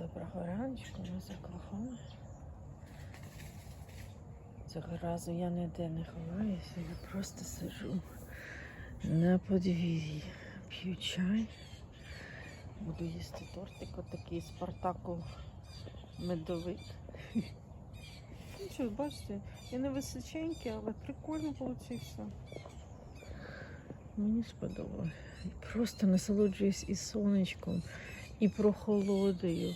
Доброго раночку, ми з Оклахоми. Цього разу я ніде не ховаюся, я просто сиджу на подвір'ї, п'ю чай, буду їсти тортик, отакий Спартаку медовик. Ну що, бачите, я не височенький, але прикольно вийшло. Мені сподобалось. Просто насолоджуюсь і сонечком, і прохолодою,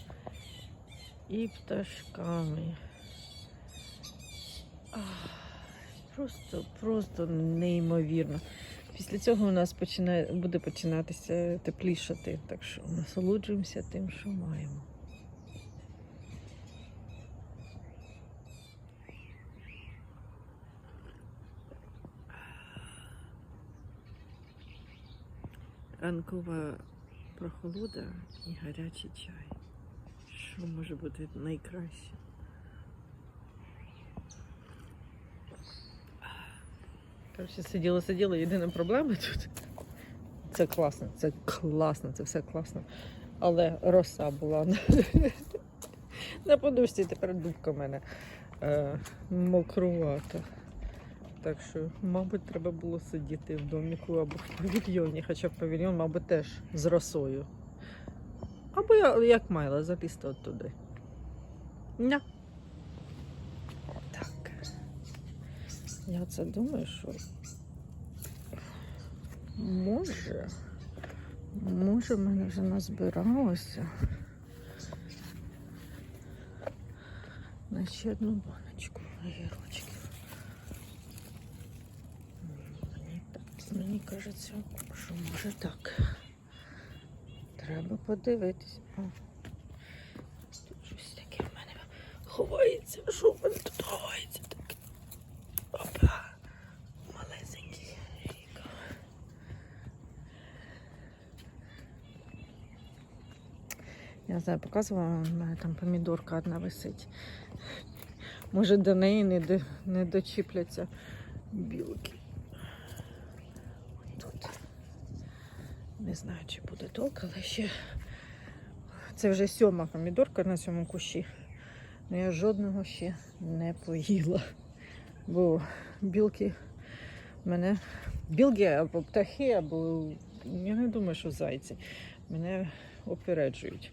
і пташками. Просто, просто неймовірно. Після цього у нас починає, буде починатися теплішати, так що насолоджуємося тим, що маємо. Ранкова прохолода і гарячий чай. Що може бути найкраще? Коротше, сиділа, сиділа. Єдина проблема тут. Це класно, це класно, це все класно. Але роса була на, на подушці, тепер дубка в мене е, мокрувата. Так що, мабуть, треба було сидіти в доміку або в павільйоні, хоча павільйон, мабуть, теж з росою. Або я, як майла, залізти от туди. Ня. Так. Я це думаю, що може, може, в мене вже назбиралося на ще одну баночку огірочків. Мені, так, мені кажеться, що може так. Треба подивитись. О, тут щось таке в мене ховається. Що в мене тут ховається таке? Опа. Малесенький ріка. Я не знаю, показувала, в мене там помідорка одна висить. Може до неї не, до, не дочіпляться білки. Не знаю, чи буде толк, але ще це вже сьома помідорка на цьому кущі. Ну я жодного ще не поїла. Бо білки мене. Білки або птахи, або я не думаю, що зайці. Мене опереджують.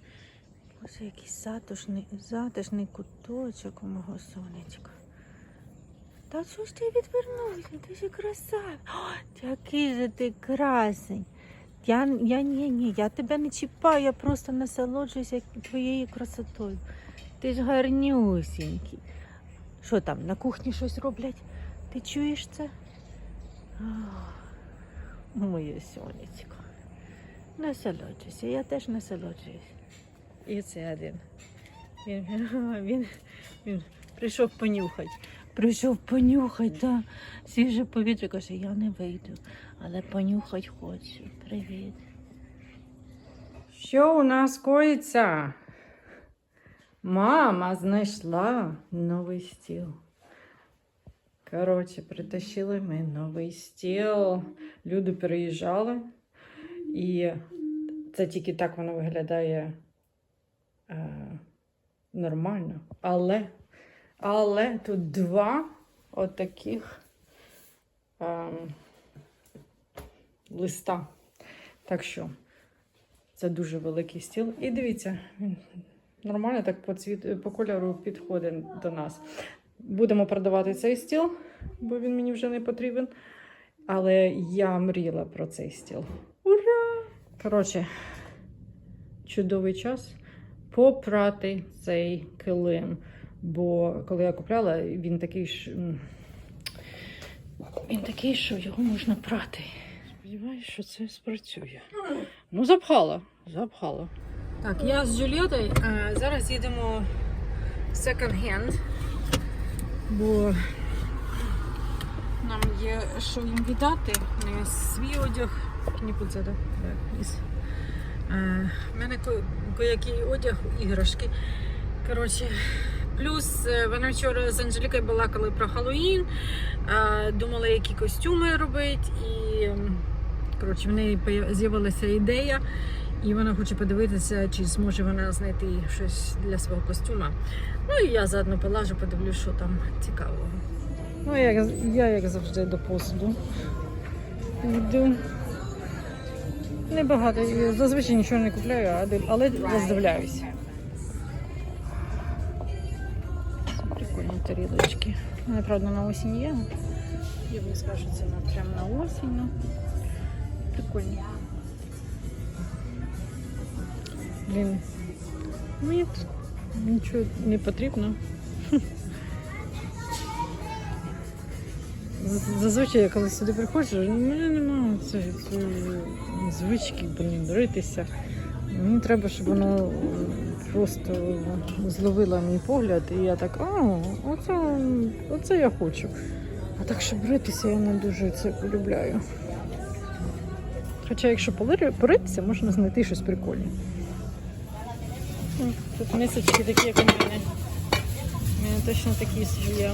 Боже, якийсь затишний, затишний куточок у мого сонечка. Та що ж ти відвернувся? Ти ж красавець. О, який же ти красень. Я, я ні, ні, я тебе не чіпаю, я просто насолоджуюся твоєю красотою. Ти ж гарнюсінький. Що там, на кухні щось роблять? Ти чуєш це? Моє сонечко. Насолоджуйся, я теж насолоджуюсь. І це один. Він, він, він прийшов понюхати. Прийшов понюхати, да. Свіже повітря каже, я не вийду, але понюхати хочу. Привіт. Що у нас коїться? Мама знайшла новий стіл. Коротше, притащили ми новий стіл. Люди переїжджали, і це тільки так воно виглядає е, нормально. Але, але тут два отаких е, листа. Так що. Це дуже великий стіл. І дивіться, він нормально так по, цвіт, по кольору підходить до нас. Будемо продавати цей стіл, бо він мені вже не потрібен. Але я мріяла про цей стіл. Ура! Коротше, чудовий час попрати цей килим. Бо коли я купляла, він такий ж. Він такий, що його можна прати. Сподіваюсь, що це спрацює. Ну, запхала, запхала. Так, я з Джульєтою. е, Зараз їдемо в секонд-хенд, бо нам є що їм віддати. Не свій одяг, не це? Із. У мене ко- коякий одяг, іграшки. Коротше, плюс е, вона вчора з Анжелікою балакали про Хеллоуін, е, думали, які костюми робити. І коротше, в неї з'явилася ідея. І вона хоче подивитися, чи зможе вона знайти щось для свого костюма. Ну і я заодно полажу, подивлюсь, що там цікавого. Ну, я, я як завжди до посуду йду. Небагато. Зазвичай нічого не купляю, але роздивляюсь. Тарілочки. Вони, правда, на осінь є. Я не скажу, це на, прям на осінь. Ну. Прикольні. Блін, мені тут нічого не потрібно. Зазвичай я коли сюди приходжу, у мене немає звички, блін, ритися. Мені треба, щоб воно просто зловило мій погляд, і я так, а, оце, оце я хочу. А так, щоб ритися, я не дуже це полюбляю. Хоча, якщо поритися, можна знайти щось прикольне. Тут мисочки такі, як у мене. У мене точно такі є.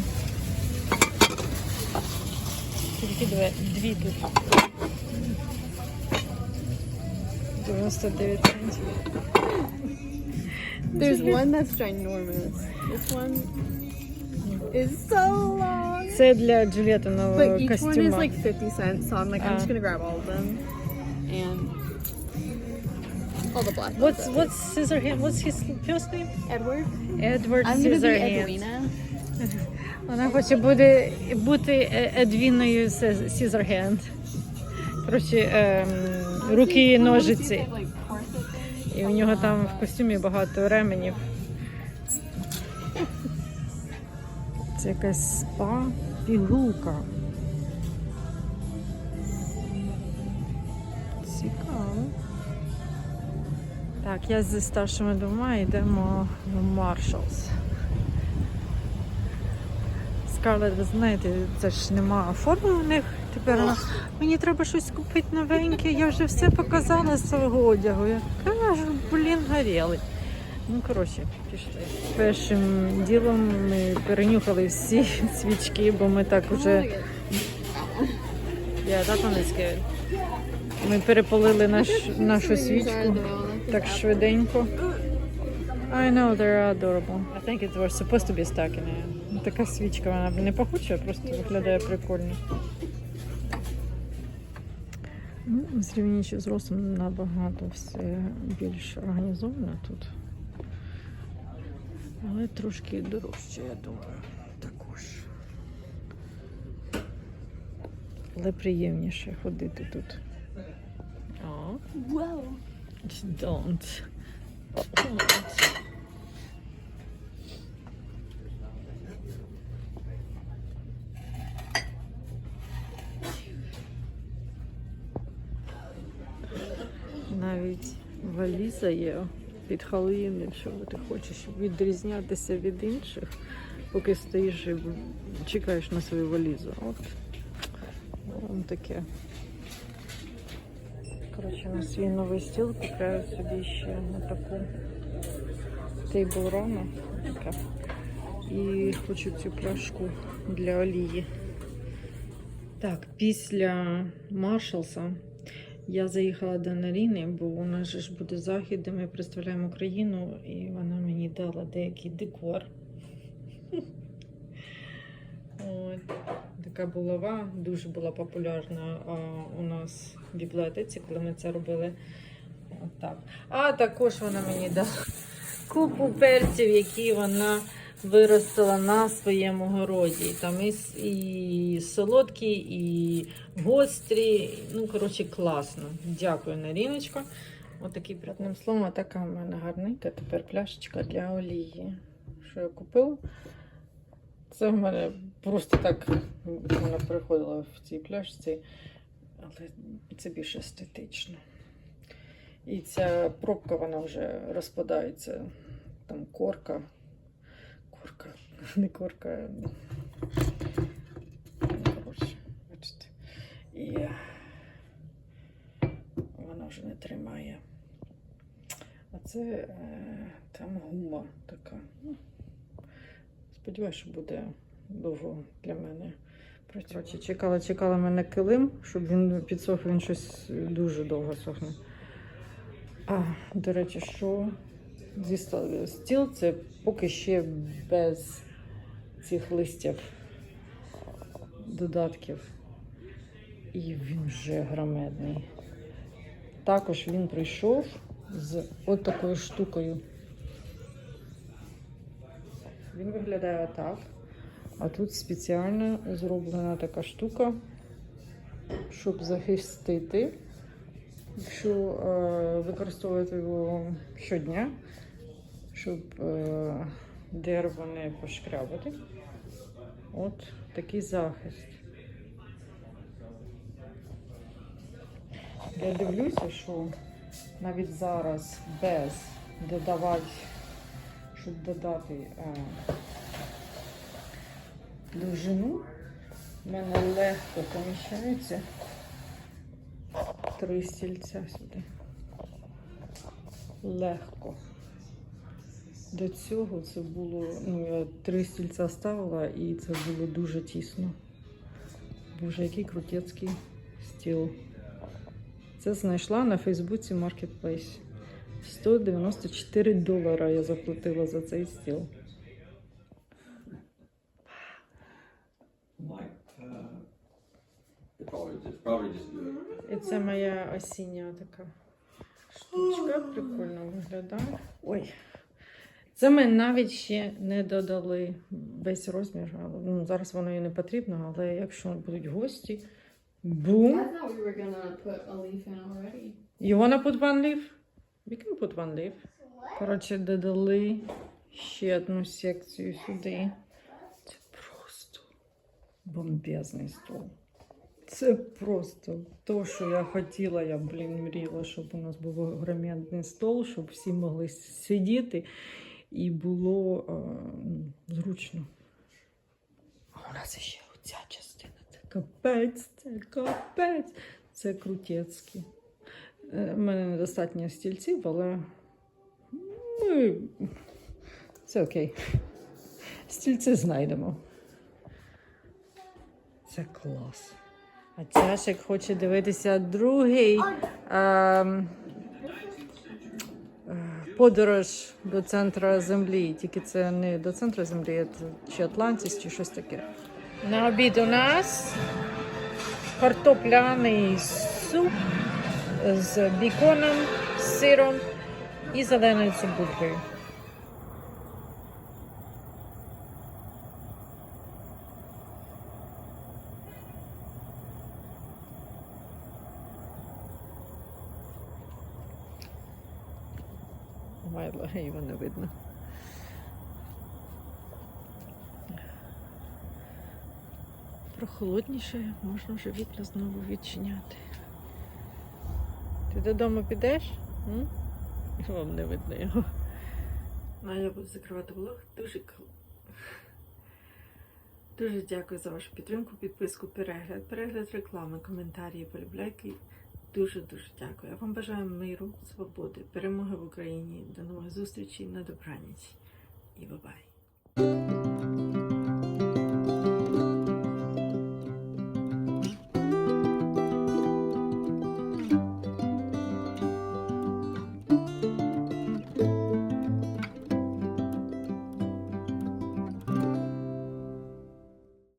Тільки дві тут. 99 центів. There's one that's ginormous. This one is so long. Це для Джуліетиного But each one is костюма. like 50 cents, so I'm like, I'm just Ah. gonna grab all of them. And all the black What's ones. what's Scissorhand? What's his first name? Edward? Edward I'm gonna be Scissorhands. Edwina. Вона хоче буде бути е- Едвіною Се- Scissorhand. Коротше, ем, руки і ножиці. І у нього там в костюмі багато ременів. Це якась спа пігулка. Цікаво. Так, я зі старшими двома йдемо в Marshalls. Скарлет, ви знаєте, це ж нема форми у них. Тепер вона, мені треба щось купити новеньке, я вже все показала з свого одягу. Я кажу, блін, горіли. Ну, коротше, пішли. Першим ділом ми перенюхали всі свічки, бо ми так уже. Yeah, that one is. Ми перепалили наш, нашу свічку так швиденько. I know they're adorable. I think it was supposed to be stuck in it. Така свічка, вона не пахуча, просто виглядає прикольно. Ну, з рівнічі з ростом набагато все більш організовано тут. Але трошки дорожче, я думаю, також. Але приємніше ходити тут. О, Whoa. don't. Валіза є під Халлоуін, якщо ти хочеш відрізнятися від інших, поки стоїш і чекаєш на свою валізу. От вам таке. Коротше, на свій новий стіл купляю собі ще на таку тейбл рану. І хочу цю пляшку для олії. Так, після Маршалса я заїхала до Наріни, бо у нас ж буде захід, де ми представляємо Україну, і вона мені дала деякий декор. От. Така булава дуже була популярна у нас в бібліотеці, коли ми це робили. От так. А також вона мені дала купу перців, які вона виростила на своєму городі. Там і, і солодкі, і гострі. Ну, коротше, класно. Дякую, Наріночка. Отакий одним словом, така в мене гарненька тепер пляшечка для олії. Що я купила? Це в мене просто так вона приходила в цій пляшці, але це більш естетично. І ця пробка вона вже розпадається. Там корка. Не корка. Ну, коротше, бачите. І вона вже не тримає. А це е, там гума така. Ну, Сподіваюся, що буде довго для мене. працювати. Чекала, чекала мене килим, щоб він підсох, він щось дуже довго сохне. А, до речі, що зі стіл це поки ще без цих листів додатків. І він вже громадний. Також він прийшов з от такою штукою. Він виглядає так. А тут спеціально зроблена така штука, щоб захистити, якщо е, використовувати його щодня, щоб е, дерево не пошкрябати. От такий захист. Я дивлюся, що навіть зараз без додавати, щоб додати е, довжину, в мене легко поміщається три стільця сюди. Легко. До цього це було, ну, я три стільця ставила і це було дуже тісно. Боже, який крутецький стіл. Це знайшла на Фейсбуці Marketplace. 194 долара я заплатила за цей стіл. Uh. І це моя осіння така штучка, прикольно виглядає. Ой. Це ми навіть ще не додали весь розмір. Ну, зараз воно і не потрібно, але якщо будуть гості. Бум! I thought we were gonna put a leaf in already. You wanna put one leaf? We can put one leaf. Коротше, додали ще одну секцію сюди. Це просто бомбезний стол. Це просто то, що я хотіла. Я, блін, мріяла, щоб у нас був громадний стол, щоб всі могли сидіти і було е, ну, зручно. А у нас ще оця частина. Це капець, це капець. Це крутецькі. Е, У мене недостатньо стільців, але ми... це окей. Стільці знайдемо. Це клас. А Чашик хоче дивитися другий е, подорож до центра землі. Тільки це не до центру землі, це чи Атлантис, чи щось таке. На обід у нас картопляний суп з біконом, сиром і зеленою цибулькою. Майла, його не видно. Прохолодніше, можна вже вікна знову відчиняти. Ти додому підеш? М? Вам не видно його. Ну, буду закривати влог. Дуже Дуже дякую за вашу підтримку, підписку, перегляд, перегляд реклами, коментарі, полюбляйки. Дуже-дуже дякую. Я вам бажаю миру, свободи, перемоги в Україні. До нових зустрічей на добраніч. І бабай.